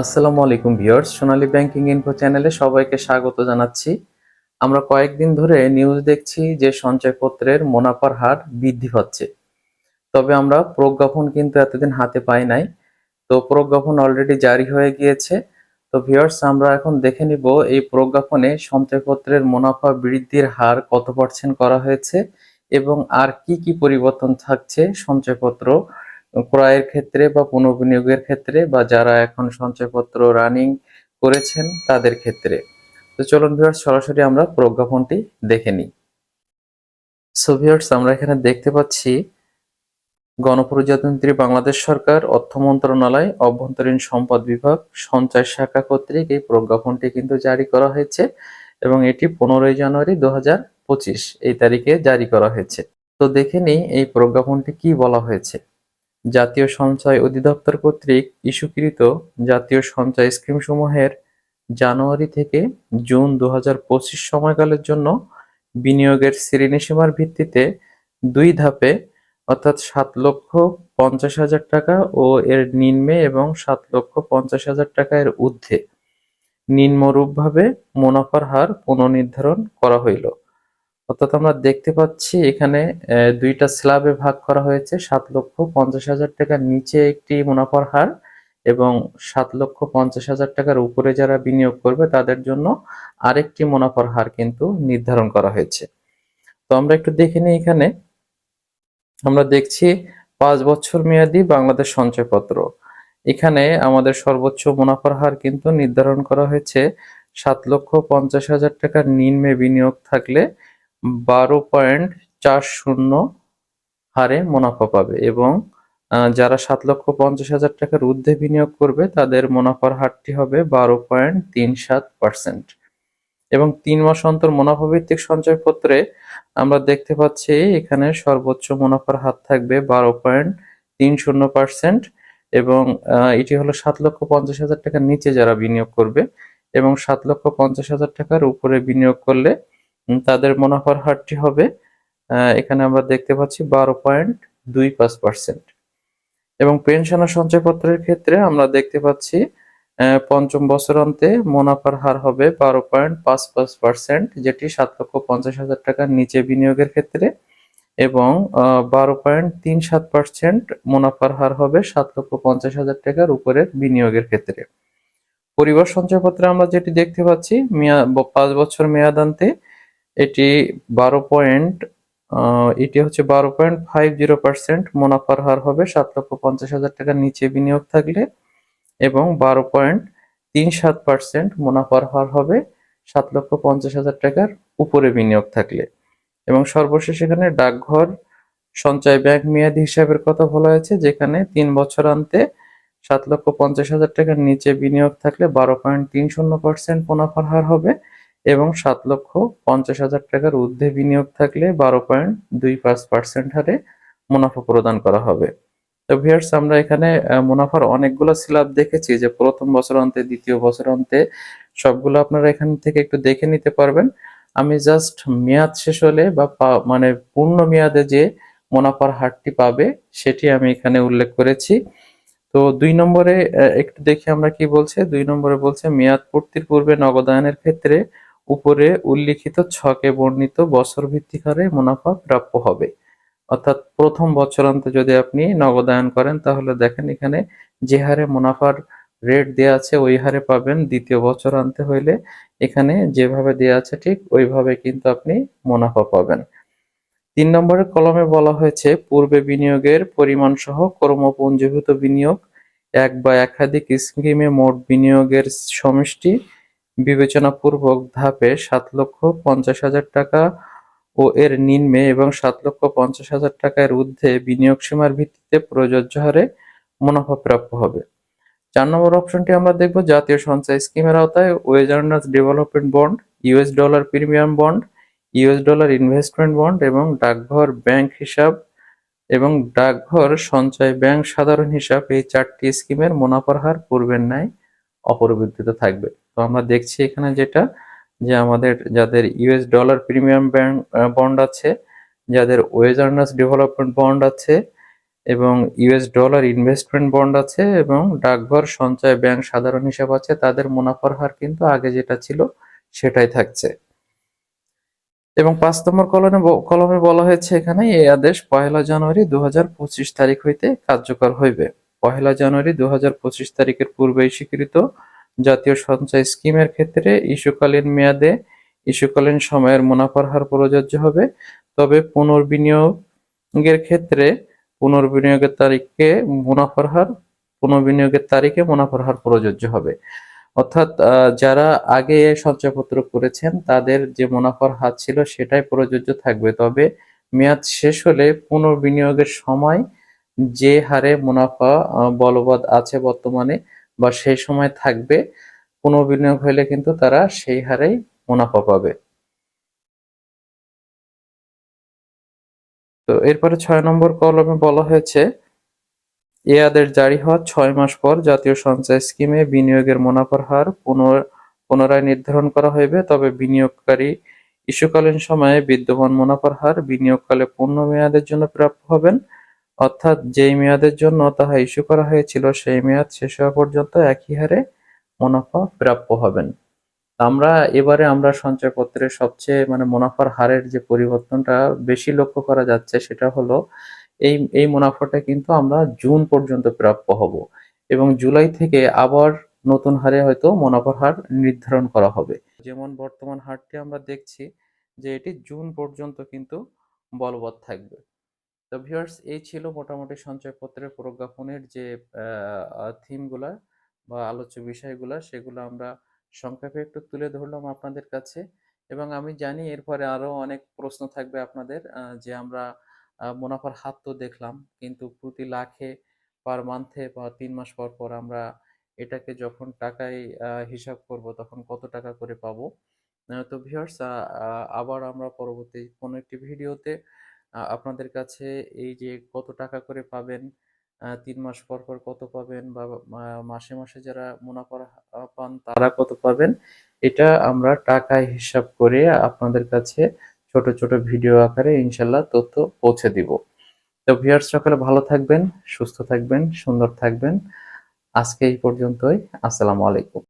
আসসালামু আলাইকুম ভিউয়ার্স, সোনালী banking info চ্যানেলে সবাইকে স্বাগত জানাচ্ছি। আমরা কয়েকদিন ধরে নিউজ দেখছি যে সঞ্চয়পত্রের মুনাফার হার বৃদ্ধি পাচ্ছে। তবে আমরা প্রজ্ঞাপন কিন্তু এতদিন হাতে পাই নাই। তো প্রজ্ঞাপন অলরেডি জারি হয়ে গিয়েছে। তো ভিউয়ার্স, আমরা এখন দেখে নিব এই প্রজ্ঞাপনে সঞ্চয়পত্রের মুনাফা বৃদ্ধির হার কত পার্সেন্ট করা হয়েছে এবং আর কি কি পরিবর্তন থাকছে সঞ্চয়পত্র ক্রয়ের ক্ষেত্রে বা পুনর্বিনিয়োগের ক্ষেত্রে বা যারা এখন সঞ্চয়পত্র রানিং করেছেন তাদের ক্ষেত্রে। তো চলুন ভিউয়ার্স সরাসরি আমরা প্রজ্ঞাপনটি দেখে নিই। সো ভিউয়ার্স আমরা এখানে দেখতে পাচ্ছি গণপ্রজাতন্ত্রী বাংলাদেশ সরকার, অর্থ মন্ত্রণালয়, অভ্যন্তরীণ সম্পদ বিভাগ, সঞ্চয় শাখা কর্তৃক এই প্রজ্ঞাপনটি কিন্তু জারি করা হয়েছে এবং এটি পনেরোই জানুয়ারি দু এই তারিখে জারি করা হয়েছে। তো দেখে নিই এই প্রজ্ঞাপনটি কি বলা হয়েছে। জাতীয় সঞ্চয় অধিদপ্তর কর্তৃক ইস্যুকৃত জাতীয় সঞ্চয় স্কিমসমূহের জানুয়ারি থেকে জুন দু হাজার পঁচিশ সময়কালের জন্য বিনিয়োগের শ্রেণীসীমার ভিত্তিতে দুই ধাপে, অর্থাৎ সাত লক্ষ পঞ্চাশ হাজার টাকা ও এর নিম্নে এবং সাত লক্ষ পঞ্চাশ হাজার টাকা এর ঊর্ধ্বে। নিম্নরূপভাবে মুনাফার হার পুনর্নির্ধারণ করা হইল। অর্থাৎ আমরা দেখতে পাচ্ছি এখানে দুইটা স্ল্যাবে ভাগ করা হয়েছে, সাত লক্ষ পঞ্চাশ হাজার টাকার নিচে একটি মুনাফার হার এবং সাত লক্ষ পঞ্চাশ হাজার টাকার উপরে যারা বিনিয়োগ করবে তাদের জন্য আরেকটি মুনাফার হার কিন্তু নির্ধারণ করা হয়েছে। তো আমরা একটু দেখে নিই এখানে। আমরা দেখছি পাঁচ বছর মেয়াদি বাংলাদেশ সঞ্চয়পত্র। এখানে আমাদের সর্বোচ্চ মুনাফার হার কিন্তু নির্ধারণ করা হয়েছে সাত লক্ষ পঞ্চাশ হাজার টাকার নিম্নে বিনিয়োগ থাকলে বারো পয়েন্ট চার শূন্য হারে মুনাফা পাবে এবং যারা সাত লক্ষ পঞ্চাশ হাজার টাকার ঊর্ধ্বে বিনিয়োগ করবে, তাদের মুনাফার হারটি হবে বারো পয়েন্ট তিন সাত পার্সেন্ট। এবং তিন মাস অন্তর মুনাফা ভিত্তিক সঞ্চয়পত্রে আমরা দেখতে পাচ্ছি এখানে সর্বোচ্চ মুনাফার হাত থাকবে বারো পয়েন্ট তিন শূন্য পার্সেন্ট এবং এটি হলো সাত লক্ষ পঞ্চাশ হাজার টাকার নিচে যারা বিনিয়োগ করবে এবং সাত লক্ষ পঞ্চাশ হাজার টাকার উপরে বিনিয়োগ করলে তাদের মুনাফার হারটি হবে এখানে আমরা দেখতে পাচ্ছি বারো পয়েন্ট দুই পাঁচ পার্সেন্ট। এবং পেনশন ও সঞ্চয়পত্রের ক্ষেত্রে আমরা দেখতে পাচ্ছি পঞ্চম বছরান্তে মুনাফার হার হবে বারো পয়েন্ট পাঁচ পাঁচ পার্সেন্ট, যেটি সাত লক্ষ পঞ্চাশ হাজার টাকার নিচে বিনিয়োগের ক্ষেত্রে। এবং বারো পয়েন্ট তিন সাত পার্সেন্ট মুনাফার হার হবে সাত লক্ষ পঞ্চাশ হাজার টাকার উপরের বিনিয়োগের ক্ষেত্রে। পরিবার সঞ্চয়পত্রে আমরা যেটি দেখতে পাচ্ছি, মেয়া ব- পাঁচ বছর মেয়াদান্তে এটি বারো পয়েন্ট এটি হচ্ছে বারো পয়েন্ট ফাইভ জিরো পার্সেন্ট মুনাফার হার হবে সাত লক্ষ পঞ্চাশ হাজার টাকার নিচে বিনিয়োগ থাকলে এবং বারো পয়েন্ট তিন সাত পার্সেন্ট মুনাফার হার হবে সাত লক্ষ পঞ্চাশ হাজার টাকার উপরে বিনিয়োগ থাকলে। এবং সর্বশেষ এখানে ডাকঘর সঞ্চয় ব্যাংক মেয়াদি হিসাবের কথা বলা হয়েছে, যেখানে তিন বছর আনতে সাত লক্ষ পঞ্চাশ হাজার টাকার নিচে বিনিয়োগ থাকলে বারো পয়েন্ট তিন শূন্য পার্সেন্ট মুনাফার হার হবে। এবং সাত লক্ষ পঞ্চাশ হাজার টাকার ঊর্ধ্বে বিনিয়োগ থাকলে বারো পয়েন্ট দুই পাঁচ পার্সেন্ট হারে মুনাফা প্রদান করা হবে। তো ভিয়ার্স আমরা এখানে মুনাফার অনেকগুলো স্ল্যাব দেখেছি যে প্রথম বছর অন্তে, দ্বিতীয় বছর অন্তে, সবগুলো আপনারা এখান থেকে একটু দেখে নিতে পারবেন। আমি জাস্ট মেয়াদ শেষ হলে বা মানে পূর্ণ মেয়াদে যে মুনাফার হারটি পাবে, সেটি আমি এখানে উল্লেখ করেছি। তো দুই নম্বরে একটু দেখি আমরা কি বলছে। দুই নম্বরে বলছে, মেয়াদ পূর্তির পূর্বে নগদায়নের ক্ষেত্রে উপরে উল্লিখিত ছকে বর্ণিত বছর ভিত্তিক হারে মুনাফা প্রাপ্য হবে। অর্থাৎ প্রথম বছরান্তে যদি আপনি নগদায়ন করেন, তাহলে দেখেন এখানে যে হারে মুনাফার রেট দেওয়া আছে, ওই হারে পাবেন দ্বিতীয় বছর আনতে হইলে এখানে যেভাবে দেওয়া আছে, ঠিক ওইভাবে কিন্তু আপনি মুনাফা পাবেন। তিন নম্বরের কলমে বলা হয়েছে, পূর্বে বিনিয়োগের পরিমাণ সহ কর্মপুঞ্জীভূত বিনিয়োগ এক বা একাধিক স্কিমে মোট বিনিয়োগের সমষ্টি বিবেচনাপূর্বক ধাপে সাত লক্ষ পঞ্চাশ হাজার টাকা ও এর নিম্নে এবং সাত লক্ষ পঞ্চাশ হাজার টাকার ঊর্ধ্বে বিনিয়োগ সীমার ভিত্তিতে প্রযোজ্য হারে মুনাফা প্রাপ্য হবে। চার নম্বর অপশনটি আমরা দেখব, জাতীয় সঞ্চয় স্কিমের আওতায় wage earners development bond US dollar premium bond US dollar investment bond এবং ডাকঘর ব্যাংক হিসাব এবং ডাকঘর সঞ্চয় ব্যাংক সাধারণ হিসাব এই চারটি স্কিমের মুনাফার হার পূর্বের ন্যায় অপরিবর্তিত থাকবে। তো আমরা দেখছি এখানে যেটা, যে আমাদের যাদের ইউএস ডলার প্রিমিয়াম বন্ড আছে, যাদের ওয়েজ আর্নার্স ডেভেলপমেন্ট বন্ড আছে এবং ইউএস ডলার ইনভেস্টমেন্ট বন্ড আছে এবং ডাকঘর সঞ্চয় ব্যাংক সাধারণ হিসাব আছে, তাদের মুনাফার হার কিন্তু আগে যেটা ছিল সেটাই থাকছে। এবং পাঁচ নম্বর কলমে কলমে বলা হয়েছে এখানে এই আদেশ পহেলা জানুয়ারি দু হাজার পঁচিশ তারিখ হইতে কার্যকর হইবে। পহেলা জানুয়ারি দু হাজার পঁচিশ তারিখের পূর্বেই স্বীকৃত জাতীয় সঞ্চয় স্কিমের ক্ষেত্রে ইস্যুকালীন মেয়াদে ইস্যুকালীন সময়ের মুনাফার হার প্রযোজ্য হবে। তবে পুনর্বিনিয়োগের ক্ষেত্রে পুনর্বিনিয়োগের তারিখে মুনাফার হার, পুনর্বিনিয়োগের তারিখে মুনাফার হার প্রযোজ্য হবে। অর্থাৎ যারা আগে সঞ্চয়পত্র করেছেন, তাদের যে মুনাফার হার ছিল সেটাই প্রযোজ্য থাকবে। তবে মেয়াদ শেষ হলে পুনর্বিনিয়োগের সময় যে হারে মুনাফা বলবৎ আছে বর্তমানে বা সেই সময় থাকবে, পুনর্বিনিয়োগ হলে কিন্তু তারা সেই হারেই মুনাফা পাবে। তো এরপরে ছয় নম্বর কলমে বলা হয়েছে এ আদেশ জারি হওয়ার ছয় মাস পর জাতীয় সঞ্চয় স্কিমে বিনিয়োগের মুনাফার হার পুনর- পুনরায় নির্ধারণ করা হইবে, তবে বিনিয়োগকারী ইস্যুকালীন সময়ে বিদ্যমান মুনাফার হার বিনিয়োগকালে পূর্ণ মেয়াদের জন্য প্রাপ্য হবেন। অর্থাৎ যেই মেয়াদের জন্য তাহা ইস্যু করা হয়েছিল, সেই মেয়াদ শেষ হওয়া পর্যন্ত একই হারে মুনাফা প্রাপ্য হবেন। আমরা এবারে আমরা সঞ্চয়পত্রের সবচেয়ে মানে মুনাফার হারের যে পরিবর্তনটা বেশি লক্ষ্য করা যাচ্ছে সেটা হলো, এই এই মুনাফাটা কিন্তু আমরা জুন পর্যন্ত প্রাপ্য হব এবং জুলাই থেকে আবার নতুন হারে হয়তো মুনাফার হার নির্ধারণ করা হবে। যেমন বর্তমান হারটি আমরা দেখছি যে এটি জুন পর্যন্ত কিন্তু বলবৎ থাকবে। তো ভিউয়ার্স এই ছিল মোটামুটি সঞ্চয়পত্রের প্রজ্ঞাপনের যে থিমগুলা বা আলোচ্য বিষয়গুলা, সেগুলো আমরা সংক্ষেপে একটু তুলে ধরলাম আপনাদের কাছে। এবং আমি জানি এরপরে আরও অনেক প্রশ্ন থাকবে আপনাদের যে আমরা মুনাফার হাত তো দেখলাম, কিন্তু প্রতি লাখে পার মান্থে বা তিন মাস পর পর আমরা এটাকে যখন টাকায় হিসাব করব, তখন কত টাকা করে পাবো? তো ভিউয়ার্স আবার আমরা পরবর্তী কোনো একটি ভিডিওতে আপনাদের কাছে এই যে কত টাকা করে পাবেন তিন মাস পর পর কত পাবেন বা মাসে মাসে যারা মুনাফা পান তারা কত পাবেন, এটা আমরা টাকায় হিসাব করে আপনাদের কাছে ছোট ছোট ভিডিও আকারে ইনশাল্লাহ তথ্য পৌঁছে দিব। তো ভিউয়ার্স, সকালে ভালো থাকবেন, সুস্থ থাকবেন, সুন্দর থাকবেন। আজকে এই পর্যন্তই, আসসালামু আলাইকুম।